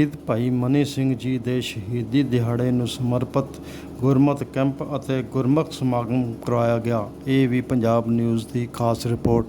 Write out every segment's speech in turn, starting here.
ਸ਼ਹੀਦ ਭਾਈ ਮਨੀ ਸਿੰਘ ਜੀ ਦੇ ਸ਼ਹੀਦੀ ਦਿਹਾੜੇ ਨੂੰ ਸਮਰਪਿਤ ਗੁਰਮਤਿ ਕੈਂਪ ਅਤੇ ਗੁਰਮਤਿ ਸਮਾਗਮ ਕਰਵਾਇਆ ਗਿਆ। ਇਹ ਵੀ ਪੰਜਾਬ ਨਿਊਜ਼ ਦੀ ਖਾਸ ਰਿਪੋਰਟ।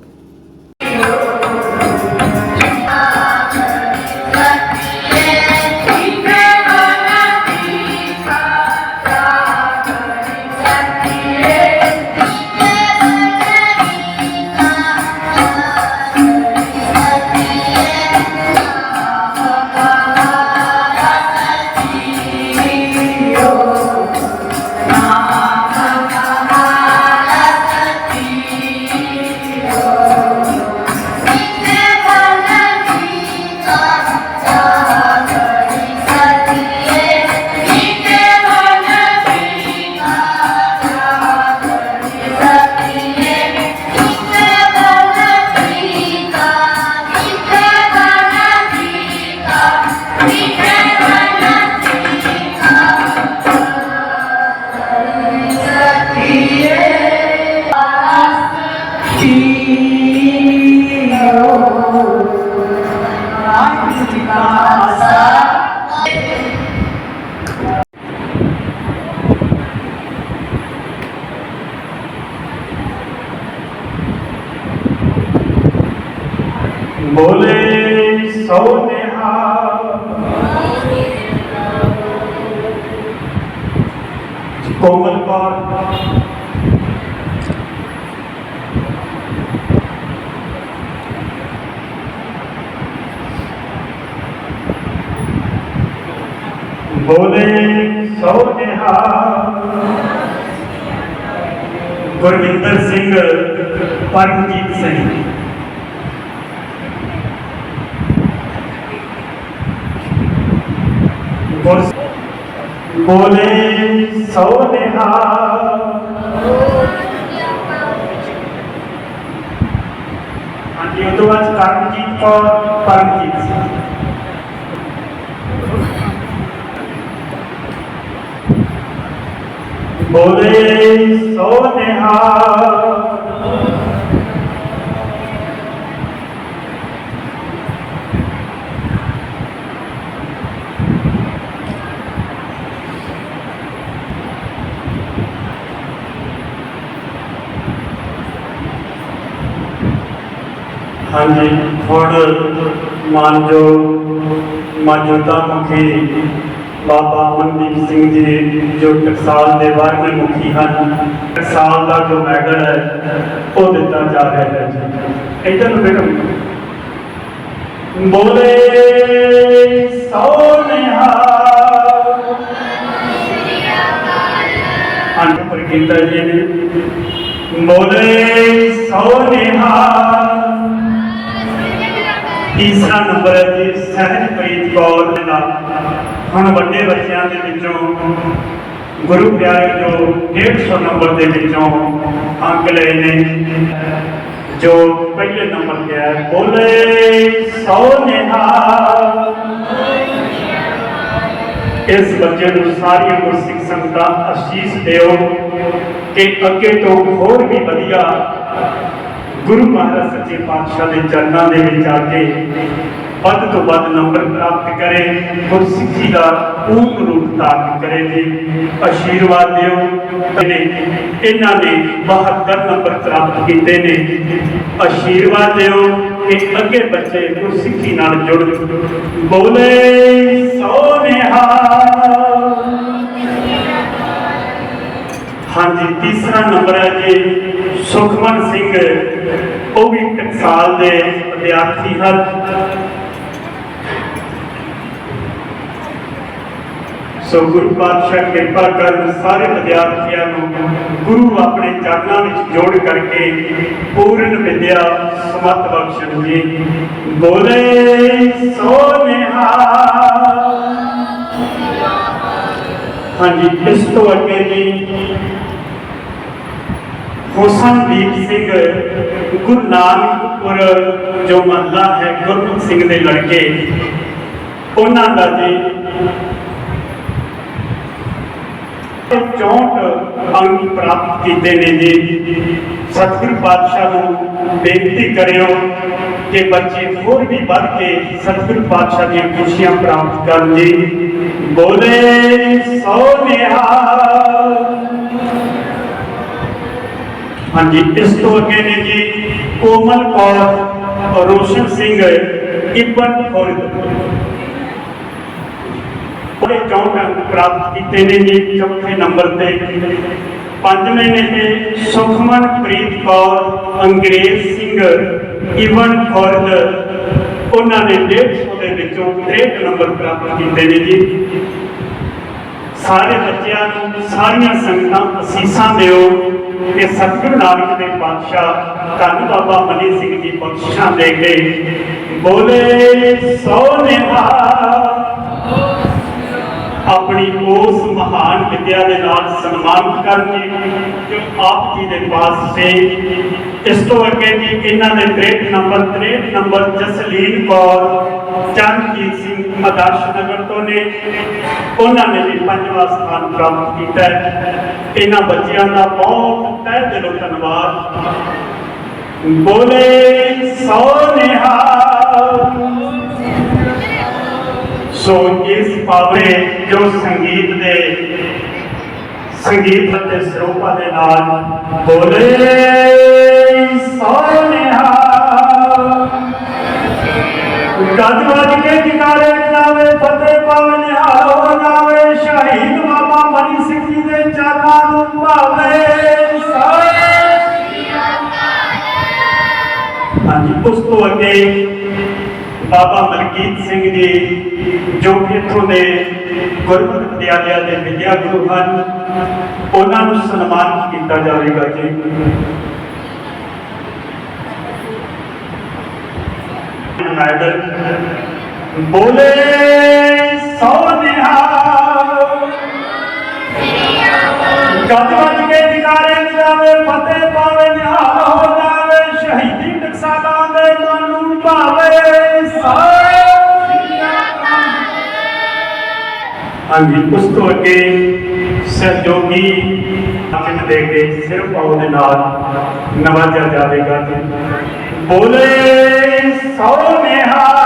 ਬੋਲੇ ਸੋ ਨਿਹਾਲ ਗੁਰਵਿੰਦਰ ਸਿੰਘ ਪਰਮਜੀਤ ਸਿੰਘ ਗੁਰ ਬੋਲੇ ਸੋ ਨਿਹਾਲ ਹਾਂਜੀ ਉਹ ਤੋਂ ਬਾਅਦ ਕਰਮਜੀਤ ਕੌਰ ਪਰਮਜੀਤ ਸਿੰਘ ਬੋਲੇ ਸੋ ਨਿਹਾਲ ਹਾਂਜੀ ਹੁਣ ਮਾਨਜੋ ਮੌਜੂਦਾ ਮੁਖੀ ਬਾਬਾ ਮਨਦੀਪ ਸਿੰਘ ਜੀ ਜੋ ਟਕਸਾਲ ਦੇ ਬਾਰਵੇਂ ਮੁਖੀ ਹਨ। ਟਕਸਾਲ ਦਾ ਜੋ ਮੈਡਲ ਹੈ, ਉਹ ਦਿੱਤਾ ਜਾ ਰਿਹਾ ਹੈ ਜੀ। ਇਧਰ ਨੂੰ ਬੇਟਾ ਬੋਲੇ ਸੋਨਿਹਾ ਅੰਤ ਪਰ ਕੀਤਾ ਜੀ ਨੇ। ਬੋਲੇ ਸੋਨਿਹਾ ਤੀਸਰਾ ਨੰਬਰ ਹੈ ਜੀ ਸਹਿਜਪ੍ਰੀਤ ਕੌਰ ਦੇ ਨਾਲ। ਹੁਣ ਵੱਡੇ ਬੱਚਿਆਂ ਦੇ ਵਿੱਚੋਂ, ਗੁਰੂ ਪਿਆਰੇ ਜੋ 150 ਨੰਬਰ ਦੇ ਵਿੱਚੋਂ ਅੰਕ ਲਏ ਨੇ, ਜੋ ਪਹਿਲੇ ਨੰਬਰ ਤੇ ਹੈ, ਬੋਲੇ ਸੋ ਨਿਹਾਲ। ਇਸ ਬੱਚੇ ਨੂੰ ਸਾਰੀਆਂ ਗੁਰਸਿੱਖ ਸੰਗਤਾਂ ਅਸ਼ੀਸ਼ ਦਿਓ ਕਿ ਅੱਗੇ ਤੋਂ ਹੋਰ ਵੀ ਵਧੀਆ ਗੁਰੂ ਮਹਾਰਾਜ ਸੱਚੇ ਪਾਤਸ਼ਾਹ ਦੇ ਚਰਨਾਂ ਦੇ ਵਿੱਚ ਆ ਕੇ ਵੱਧ ਤੋਂ ਵੱਧ ਨੰਬਰ ਪ੍ਰਾਪਤ ਕਰੇ, ਗੁਰਸਿੱਖੀ ਦਾ ਪੂਰਨ ਰੂਪ ਧਾਰਨ ਕਰੇ ਜੀ। ਆਸ਼ੀਰਵਾਦ ਦਿਓ। ਨੇ ਇਹਨਾਂ ਨੇ 72 ਨੰਬਰ ਪ੍ਰਾਪਤ ਕੀਤੇ ਨੇ। ਆਸ਼ੀਰਵਾਦ ਦਿਓ ਕਿ ਅੱਗੇ ਬੱਚੇ ਗੁਰਸਿੱਖੀ ਨਾਲ ਜੁੜ ਬੋਲੇ ਸੋ ਹਾਂਜੀ, ਤੀਸਰਾ ਨੰਬਰ ਹੈ ਜੀ, ਸੁਖਮਨ ਸਿੰਘ, ਉਹ ਵੀ ਟਕਸਾਲ ਦੇ ਵਿਦਿਆਰਥੀ ਹਨ। ਸੋ ਗੁਰੂ ਪਾਤਸ਼ਾਹ ਕਿਰਪਾ ਕਰਨ ਸਾਰੇ ਵਿਦਿਆਰਥੀਆਂ ਨੂੰ ਗੁਰੂ ਆਪਣੇ ਚਰਨਾਂ ਵਿੱਚ ਜੋੜ ਕਰਕੇ ਪੂਰਨ ਵਿਦਿਆ ਸਮਤ ਬਖਸ਼ਣ ਜੀ ਬੋਲੇ, ਸੋ ਨਿਹਾਲ। ਹਾਂਜੀ, ਇਸ ਤੋਂ ਅੱਗੇ ਜੀ ਹੁਸਨਦੀਪ ਸਿੰਘ, ਗੁਰੂ ਨਾਨਕਪੁਰ ਜੋ ਮਹੱਲਾ ਹੈ, ਗੁਰਮੁਖ ਸਿੰਘ ਦੇ ਲੜਕੇ, ਉਹਨਾਂ ਦਾ ਜੀ 64 ਅੰਕ ਪ੍ਰਾਪਤ ਕੀਤੇ ਨੇ ਜੀ। ਸਤਿਗੁਰੂ ਪਾਤਸ਼ਾਹ ਨੂੰ ਬੇਨਤੀ ਕਰਿਓ ਕਿ ਬੱਚੇ ਹੋਰ ਵੀ ਵੱਧ ਕੇ ਸਤਿਗੁਰੂ ਪਾਤਸ਼ਾਹ ਦੀਆਂ ਖੁਸ਼ੀਆਂ ਪ੍ਰਾਪਤ ਕਰਨ ਜੀ। ਬੋਲੇ, ਸੋ ਨਿਹਾਲ। ਹਾਂਜੀ, ਇਸ ਤੋਂ ਅੱਗੇ ਨੇ ਜੀ, ਕੋਮਲ ਕੌਰ, ਰੋਸ਼ਨ ਸਿੰਘ ਇਬਨ ਖੁਰਦ। ਉਹਦੇ ਚੌਂਕ ਅੰਕ ਪ੍ਰਾਪਤ ਕੀਤੇ ਨੇ ਜੀ, ਚੌਥੇ ਨੰਬਰ ਤੇ। ਪੰਜਵੇਂ ਨੇ ਜੀ ਸੁਖਮਨ ਪ੍ਰੀਤ ਕੌਰ, ਅੰਗਰੇਜ਼ ਸਿੰਘ ਇਬਨ ਖੁਰਦ ਉਹਨਾਂ ਨੇ 150 ਦੇ ਵਿੱਚੋਂ 63 ਨੰਬਰ ਪ੍ਰਾਪਤ ਕੀਤੇ ਨੇ ਜੀ। ਸਾਰੇ ਬੱਚਿਆਂ ਨੂੰ ਸਾਰੀਆਂ ਸੰਗਤਾਂ ਅਸੀਸਾਂ ਦਿਓ ਕਿ ਸਤਿਗੁਰੂ ਨਾਨਕ ਦੇ ਪਾਤਸ਼ਾਹ ਧੰਨ ਬਾਬਾ ਮਨੀ ਸਿੰਘ ਜੀ ਬਖਸ਼ਿਸ਼ਾਂ ਦੇ ਕੇ ਬੋਲੇ ਸੋ ਨਿਹਾਲ ਆਪਣੀ ਉਸ ਮਹਾਨ ਵਿਦਿਆ ਦੇ ਨਾਲ ਸਨਮਾਨਿਤ ਕਰਕੇ ਜੋ ਆਪ ਜੀ ਦੇ ਪਾਸ ਸੇ। ਇਸ ਤੋਂ ਅੱਗੇ ਵੀ ਇਹਨਾਂ ਦੇ 63 ਨੰਬਰ 63 ਨੰਬਰ ਜਸਲੀਨ ਕੌਰ, ਚਰਨਜੀਤ ਸਿੰਘ ਆਦਰਸ਼ ਨਗਰ ਤੋਂ ਨੇ, ਉਹਨਾਂ ਨੇ ਵੀ ਪੰਜਵਾਂ ਸਥਾਨ ਪ੍ਰਾਪਤ ਕੀਤਾ ਹੈ। ਇਹਨਾਂ ਬੱਚਿਆਂ ਦਾ ਬਹੁਤ ਤਹਿ ਦਿਲੋਂ ਧੰਨਵਾਦ। ਬੋਲੇ ਸੋ ਨਿਹਾਲ ਸੋ ਇਸ ਪਾਵਰੇ, ਜੋ ਸੰਗੀਤ ਦੇ, ਸੰਗੀਤ ਅਤੇ ਸਰੂਪਾਂ ਦੇ ਨਾਲ ਬੋਲੇ ਸੋਨਿਹਾ ਗੱਜ ਵੱਜ ਕੇ ਜਗਾਰੇ ਜਾਵੇ, ਫਤਿਹ ਪਾਵਨ ਹਾਰੋ ਜਾਵੇ ਸ਼ਹੀਦ ਬਾਬਾ ਮਨੀ ਸਿੰਘ ਜੀ ਦੇ ਚਰਨਾਂ ਨੂੰ ਭਾਵੇ ਹਾਂਜੀ, ਉਸ ਤੋਂ ਅੱਗੇ ਬਾਬਾ ਮਲਕੀਤ ਸਿੰਘ ਜੀ ਜੋ ਕਿ ਇੱਥੋਂ ਦੇ ਗੁਰਮਤਿ ਵਿਦਿਆਲਿਆ ਦੇ ਵਿਦਿਆ ਗੁਰੂ ਹਨ, ਉਹਨਾਂ ਨੂੰ ਸਨਮਾਨਿਤ ਕੀਤਾ ਜਾਵੇਗਾ ਜੀ। ਮੈਡਲ, ਬੋਲੇ ਸੋ ਨਿਹਾਲ। ਗੱਜ ਵੱਜ ਕੇ ਜਗਾਰੇ ਜਾਵੇ, ਫਤਿਹ ਪਾਵੇ ਨਿਹਾਲ। ਉਸ ਤੋਂ ਅੱਗੇ ਸਹਿਯੋਗੀ ਚਿੰਨ ਦੇ ਕੇ ਸਿਰ ਪਾਉ ਦੇ ਨਾਲ ਨਵਾਜਿਆ ਜਾਵੇਗਾ ਜੀ। ਬੋਲੇ ਸੋ ਨਿਹਾਲ।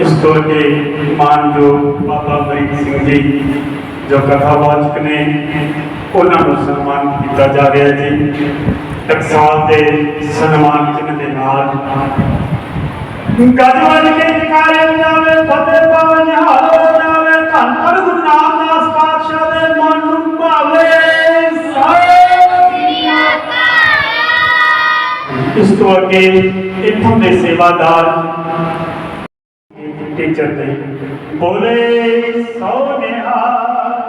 ਇਸ ਤੋਂ ਅੱਗੇ ਮਾਨਜੋ ਬਾਬਾ ਫਰੀਦ ਸਿੰਘ ਜੀ, ਜੋ ਕਥਾਵਾਚਕ ਨੇ ਉਹਨਾਂ ਨੂੰ ਸਨਮਾਨਿਤ ਕੀਤਾ ਜਾ ਰਿਹਾ ਜੀ। ਟਕਸਾਲ ਦੇ ਸਨਮਾਨ ਚਿੰਨ੍ਹ ਦੇ ਨਾਲ। ਗੱਜ ਵੱਜ ਕੇ ਜਕਾਰੇ ਜਾਵੇ ਫਤਿਹ ਪਾਵਨ ਹਾਰੋ ਜਾਵੇ ਧੰਨ ਧੰਨ ਗੁਰੂ ਨਾਮਦਾਸ ਪਾਤਸ਼ਾਹ ਦੇ ਮਨ ਨੂੰ ਭਾਵੇ। ਇਸ ਤੋਂ ਅੱਗੇ ਇੱਥੋਂ ਦੇ ਸੇਵਾਦਾਰ ਟੀਚਰ ਦੇ ਬੋਲੇ, ਸੋ ਨਿਹਾਲ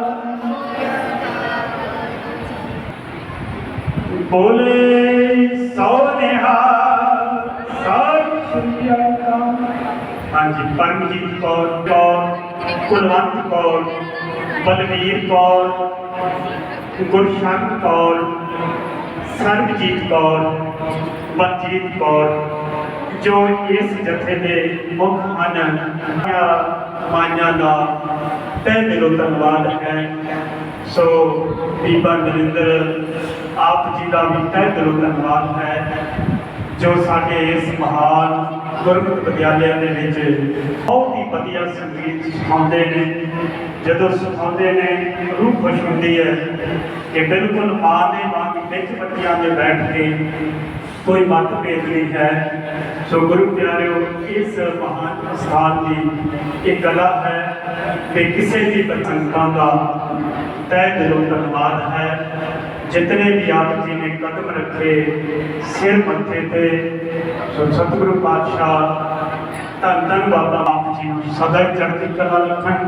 ਬੋਲੇ, ਸੋ ਨਿਹਾਲ ਸਤਿ ਸ਼੍ਰੀ ਅਕਾਲ ਹਾਂਜੀ, ਪਰਮਜੀਤ ਕੌਰ ਕੌਰ, ਕੁਲਵੰਤ ਕੌਰ, ਬਲਵੀਰ ਕੌਰ, ਗੁਰਸ਼ਰਨ ਕੌਰ, ਸਰਬਜੀਤ ਕੌਰ ਬਲਜੀਤ ਕੌਰ, ਜੋ ਇਸ ਜਥੇ ਦੇ ਮੁੱਖ ਹਨ, ਮਾਈਆਂ ਦਾ, ਤਹਿ ਦਿਲੋਂ ਧੰਨਵਾਦ ਹੈ। ਸੋ ਬੀਬਾ ਨਰਿੰਦਰ, ਆਪ ਜੀ ਦਾ ਵੀ ਤਹਿ ਦਿਲੋਂ ਧੰਨਵਾਦ ਹੈ, ਜੋ ਸਾਡੇ ਇਸ ਮਹਾਨ ਗੁਰਮਤਿ ਵਿਦਿਆਲਿਆ ਦੇ ਵਿੱਚ ਬਹੁਤ ਹੀ ਵਧੀਆ ਸੰਗੀਤ ਸਿਖਾਉਂਦੇ ਨੇ। ਜਦੋਂ ਸਿਖਾਉਂਦੇ ਨੇ, ਰੂਹ ਖੁਸ਼ ਹੁੰਦੀ ਹੈ ਕਿ ਬਿਲਕੁਲ ਮਾਂ ਦੇ ਵਾਂਗ ਵਿੱਚ ਬੱਚਿਆਂ ਦੇ ਬੈਠ ਕੇ ਕੋਈ ਮਤਭੇਦ ਨਹੀਂ ਹੈ। ਸੋ ਗੁਰੂ ਪਿਆਰਿਓ, ਇਸ ਮਹਾਨ ਸਥਾਨ ਦੀ ਇਹ ਕਲਾ ਹੈ ਕਿ ਕਿਸੇ ਵੀ ਸੰਗਤਾਂ ਦਾ ਤਹਿ ਦਿਲੋਂ ਧੰਨਵਾਦ ਹੈ। ਜਿਤਨੇ ਵੀ ਆਪ ਜੀ ਨੇ ਕਦਮ ਰੱਖੇ ਸਿਰ ਮੱਥੇ ਤੇ ਸਤਿਗੁਰੂ ਪਾਤਸ਼ਾਹ, ਧੰਨ ਧੰਨ ਬਾਬਾ ਆਪ ਜੀ ਨੂੰ ਸਦਾ ਹੀ ਚੜ੍ਹਦੀ ਕਲਾ ਰੱਖਣ।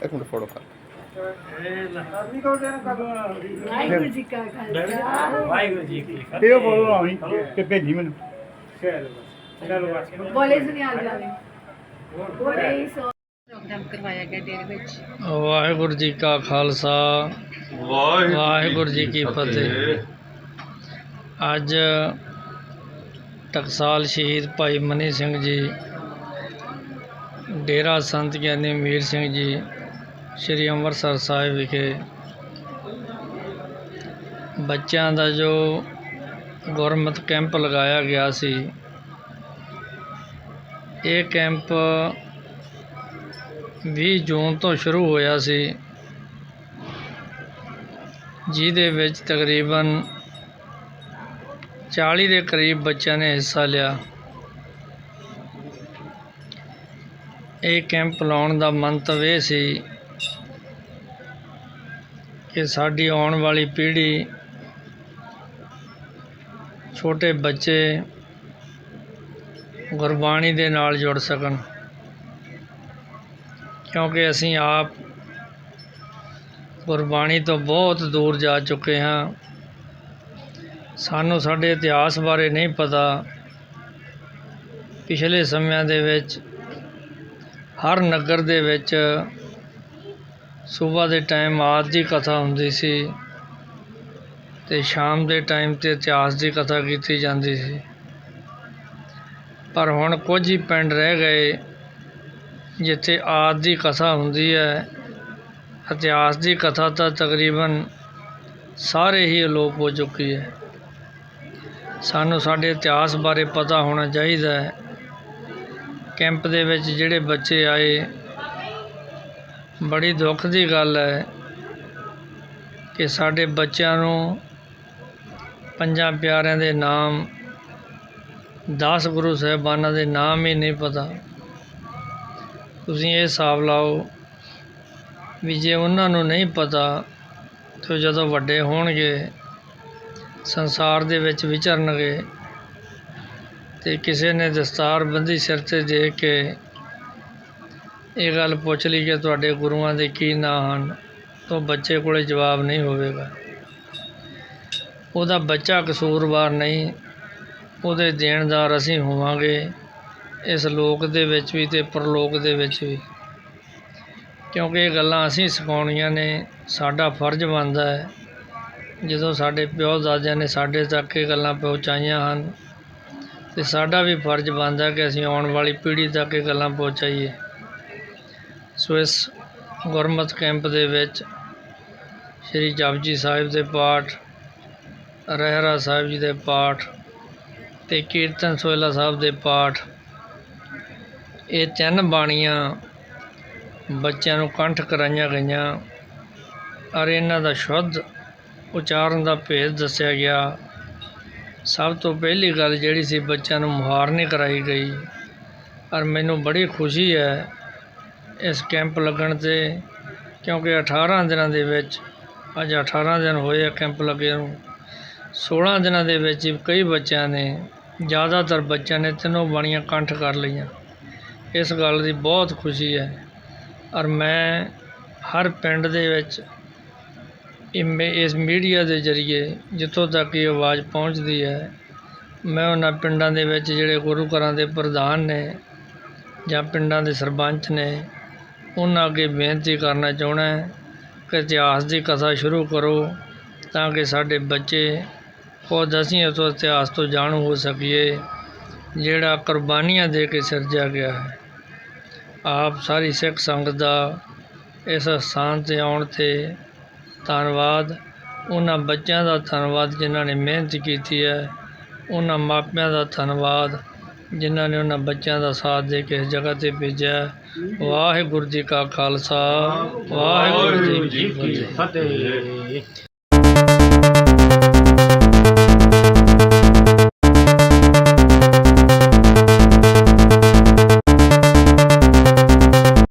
ਇੱਕ ਮਿੰਟ ਫੋਟੋ ਕਰ ਵਾਹਿਗੁਰੂ ਜੀ ਕਾ ਖਾਲਸਾ ਵਾਹਿਗੁਰੂ ਜੀ ਕੀ ਫਤਿਹ ਤੇ ਉਹ ਬੋਲੋ ਆਵੀਂ ਤੇ ਭੇਜੀ ਮੈਨੂੰ ਚਲੋ ਬਸ ਬੋਲੇ ਸੁਨਿਆਲ ਜਾਵੇ ਬੋਲੇ ਸੋ ਪ੍ਰੋਗਰਾਮ ਕਰਵਾਇਆ ਗਿਆ ਡੇਰੇ ਵਿੱਚ ਵਾਹਿਗੁਰੂ ਜੀ ਕਾ ਖਾਲਸਾ ਵਾਹਿਗੁਰੂ ਜੀ ਕੀ ਫਤਿਹ ਅੱਜ ਟਕਸਾਲ ਸ਼ਹੀਦ ਭਾਈ ਮਨੀ ਸਿੰਘ ਜੀ, ਡੇਰਾ ਸੰਤ ਗਿਆਨੀ ਮੀਰ ਸਿੰਘ ਜੀ, ਸ੍ਰੀ ਅੰਮ੍ਰਿਤਸਰ ਸਾਹਿਬ ਵਿਖੇ। ਬੱਚਿਆਂ ਦਾ ਜੋ ਗੁਰਮਤ ਕੈਂਪ ਲਗਾਇਆ ਗਿਆ ਸੀ, ਇਹ ਕੈਂਪ 20 ਜੂਨ ਤੋਂ ਸ਼ੁਰੂ ਹੋਇਆ ਸੀ, ਜਿਹਦੇ ਵਿੱਚ ਤਕਰੀਬਨ 40 ਦੇ ਕਰੀਬ ਬੱਚਿਆਂ ਨੇ ਹਿੱਸਾ ਲਿਆ। ਇਹ ਕੈਂਪ ਲਾਉਣ ਦਾ ਮੰਤਵ ਇਹ ਸੀ ਕਿ ਸਾਡੀ ਆਉਣ ਵਾਲੀ ਪੀੜ੍ਹੀ ਛੋਟੇ ਬੱਚੇ ਗੁਰਬਾਣੀ ਦੇ ਨਾਲ ਜੁੜ ਸਕਣ। ਕਿਉਂਕਿ ਅਸੀਂ ਆਪ ਗੁਰਬਾਣੀ ਤੋਂ ਬਹੁਤ ਦੂਰ ਜਾ ਚੁੱਕੇ ਹਾਂ। ਸਾਨੂੰ ਸਾਡੇ ਇਤਿਹਾਸ ਬਾਰੇ ਨਹੀਂ ਪਤਾ। ਪਿਛਲੇ ਸਮਿਆਂ ਦੇ ਵਿੱਚ ਹਰ ਨਗਰ ਦੇ ਵਿੱਚ ਸਵੇਰ ਦੇ ਟਾਈਮ ਆਦਿ ਦੀ ਕਥਾ ਹੁੰਦੀ ਸੀ ਅਤੇ ਸ਼ਾਮ ਦੇ ਟਾਈਮ ਤੇ ਇਤਿਹਾਸ ਦੀ ਕਥਾ ਕੀਤੀ ਜਾਂਦੀ ਸੀ। ਪਰ ਹੁਣ ਕੁਝ ਹੀ ਪਿੰਡ ਰਹਿ ਗਏ ਜਿੱਥੇ ਆਦਿ ਦੀ ਕਥਾ ਹੁੰਦੀ ਹੈ। ਇਤਿਹਾਸ ਦੀ ਕਥਾ ਤਾਂ ਤਕਰੀਬਨ ਸਾਰੇ ਹੀ ਅਲੋਪ ਹੋ ਚੁੱਕੀ ਹੈ। ਸਾਨੂੰ ਸਾਡੇ ਇਤਿਹਾਸ ਬਾਰੇ ਪਤਾ ਹੋਣਾ ਚਾਹੀਦਾ ਹੈ। ਕੈਂਪ ਦੇ ਵਿੱਚ ਜਿਹੜੇ ਬੱਚੇ ਆਏ, ਬੜੀ ਦੁੱਖ ਦੀ ਗੱਲ ਹੈ ਕਿ ਸਾਡੇ ਬੱਚਿਆਂ ਨੂੰ ਪੰਜਾਂ ਪਿਆਰਿਆਂ ਦੇ ਨਾਮ, ਦਸ ਗੁਰੂ ਸਾਹਿਬਾਨਾਂ ਦੇ ਨਾਮ ਹੀ ਨਹੀਂ ਪਤਾ। ਤੁਸੀਂ ਇਹ ਹਿਸਾਬ ਲਾਓ ਵੀ ਜੇ ਉਹਨਾਂ ਨੂੰ ਨਹੀਂ ਪਤਾ, ਤੇ ਜਦੋਂ ਵੱਡੇ ਹੋਣਗੇ ਸੰਸਾਰ ਦੇ ਵਿੱਚ ਵਿਚਰਨਗੇ ਅਤੇ ਕਿਸੇ ਨੇ ਦਸਤਾਰਬੰਦੀ ਸਿਰ ਤੇ ਦੇਖ ਕੇ ਇਹ ਗੱਲ ਪੁੱਛ ਲਈ ਕਿ ਤੁਹਾਡੇ ਗੁਰੂਆਂ ਦੇ ਕੀ ਨਾਂ ਹਨ ਤਾਂ ਬੱਚੇ ਕੋਲ ਜਵਾਬ ਨਹੀਂ ਹੋਵੇਗਾ। ਉਹਦਾ ਬੱਚਾ ਕਸੂਰਵਾਰ ਨਹੀਂ, ਉਹਦੇ ਦੇਣਦਾਰ ਅਸੀਂ ਹੋਵਾਂਗੇ ਇਸ ਲੋਕ ਦੇ ਵਿੱਚ ਵੀ ਅਤੇ ਪਰਲੋਕ ਦੇ ਵਿੱਚ ਵੀ। ਕਿਉਂਕਿ ਇਹ ਗੱਲਾਂ ਅਸੀਂ ਸਿਖਾਉਣੀਆਂ ਨੇ, ਸਾਡਾ ਫਰਜ਼ ਬਣਦਾ ਹੈ। ਜਦੋਂ ਸਾਡੇ ਪਿਓ ਦਾਦਿਆਂ ਨੇ ਸਾਡੇ ਤੱਕ ਇਹ ਗੱਲਾਂ ਪਹੁੰਚਾਈਆਂ ਹਨ ਅਤੇ ਸਾਡਾ ਵੀ ਫਰਜ਼ ਬਣਦਾ ਕਿ ਅਸੀਂ ਆਉਣ ਵਾਲੀ ਪੀੜ੍ਹੀ ਤੱਕ ਇਹ ਗੱਲਾਂ ਪਹੁੰਚਾਈਏ। ਸੋ ਇਸ ਗੁਰਮਤ ਕੈਂਪ ਦੇ ਵਿੱਚ ਸ੍ਰੀ ਜਪਜੀ ਸਾਹਿਬ ਦੇ ਪਾਠ, ਰਹਿਰਾ ਸਾਹਿਬ ਜੀ ਦੇ ਪਾਠ ਅਤੇ ਕੀਰਤਨ ਸੋਹਿਲਾ ਸਾਹਿਬ ਦੇ ਪਾਠ, ਇਹ ਤਿੰਨ ਬਾਣੀਆਂ ਬੱਚਿਆਂ ਨੂੰ ਕੰਠ ਕਰਾਈਆਂ ਗਈਆਂ। ਔਰ ਇਹਨਾਂ ਦਾ ਸ਼ੁੱਧ ਉਚਾਰਨ ਦਾ ਭੇਦ ਦੱਸਿਆ ਗਿਆ। ਸਭ ਤੋਂ ਪਹਿਲੀ ਗੱਲ ਜਿਹੜੀ ਸੀ, ਬੱਚਿਆਂ ਨੂੰ ਮੁਹਾਰਨੀ ਕਰਵਾਈ ਗਈ। ਔਰ ਮੈਨੂੰ ਬੜੀ ਖੁਸ਼ੀ ਹੈ ਇਸ ਕੈਂਪ ਲੱਗਣ ਤੇ, ਕਿਉਂਕਿ 18 ਦਿਨਾਂ ਦੇ ਵਿੱਚ, ਅੱਜ 18 ਦਿਨ ਹੋਏ ਆ ਕੈਂਪ ਲੱਗੇ ਨੂੰ। 16 ਦਿਨਾਂ ਦੇ ਵਿੱਚ ਹੀ ਕਈ ਬੱਚਿਆਂ ਨੇ, ਜ਼ਿਆਦਾਤਰ ਬੱਚਿਆਂ ਨੇ ਤਿੰਨੋਂ ਬਾਣੀਆਂ ਕੰਠ ਕਰ ਲਈਆਂ। ਇਸ ਗੱਲ ਦੀ ਬਹੁਤ ਖੁਸ਼ੀ ਹੈ। ਔਰ ਮੈਂ ਹਰ ਪਿੰਡ ਦੇ ਵਿੱਚ ਇਹ ਮੇ- ਇਸ ਮੀਡੀਆ ਦੇ ਜ਼ਰੀਏ ਜਿੱਥੋਂ ਤੱਕ ਇਹ ਆਵਾਜ਼ ਪਹੁੰਚਦੀ ਹੈ, ਮੈਂ ਉਹਨਾਂ ਪਿੰਡਾਂ ਦੇ ਵਿੱਚ ਜਿਹੜੇ ਗੁਰੂ ਘਰਾਂ ਦੇ ਪ੍ਰਧਾਨ ਨੇ ਜਾਂ ਪਿੰਡਾਂ ਦੇ ਸਰਪੰਚ ਨੇ, ਉਹਨਾਂ ਅੱਗੇ ਬੇਨਤੀ ਕਰਨਾ ਚਾਹੁੰਦਾ ਕਿ ਇਤਿਹਾਸ ਦੀ ਕਥਾ ਸ਼ੁਰੂ ਕਰੋ ਤਾਂ ਕਿ ਸਾਡੇ ਬੱਚੇ ਖੁਦ ਅਸੀਂ ਉਸ ਇਤਿਹਾਸ ਤੋਂ ਜਾਣੂ ਹੋ ਸਕੀਏ, ਜਿਹੜਾ ਕੁਰਬਾਨੀਆਂ ਦੇ ਕੇ ਸਿਰਜਿਆ ਗਿਆ ਹੈ। ਆਪ ਸਾਰੀ ਸਿੱਖ ਸੰਗਤ ਦਾ ਇਸ ਸਥਾਨ ਤੇ ਆਉਣ ਤੇ ਧੰਨਵਾਦ। ਉਹਨਾਂ ਬੱਚਿਆਂ ਦਾ ਧੰਨਵਾਦ ਜਿਨ੍ਹਾਂ ਨੇ ਮਿਹਨਤ ਕੀਤੀ ਹੈ। ਉਹਨਾਂ ਮਾਪਿਆਂ ਦਾ ਧੰਨਵਾਦ ਜਿਨ੍ਹਾਂ ਨੇ ਉਹਨਾਂ ਬੱਚਿਆਂ ਦਾ ਸਾਥ ਦੇ ਕੇ ਇਸ ਜਗ੍ਹਾ ਤੇ ਭੇਜਿਆ। ਵਾਹਿਗੁਰੂ ਜੀ ਕਾ ਖਾਲਸਾ। ਵਾਹਿਗੁਰੂ ਜੀ ਕੀ ਫਤਿਹ।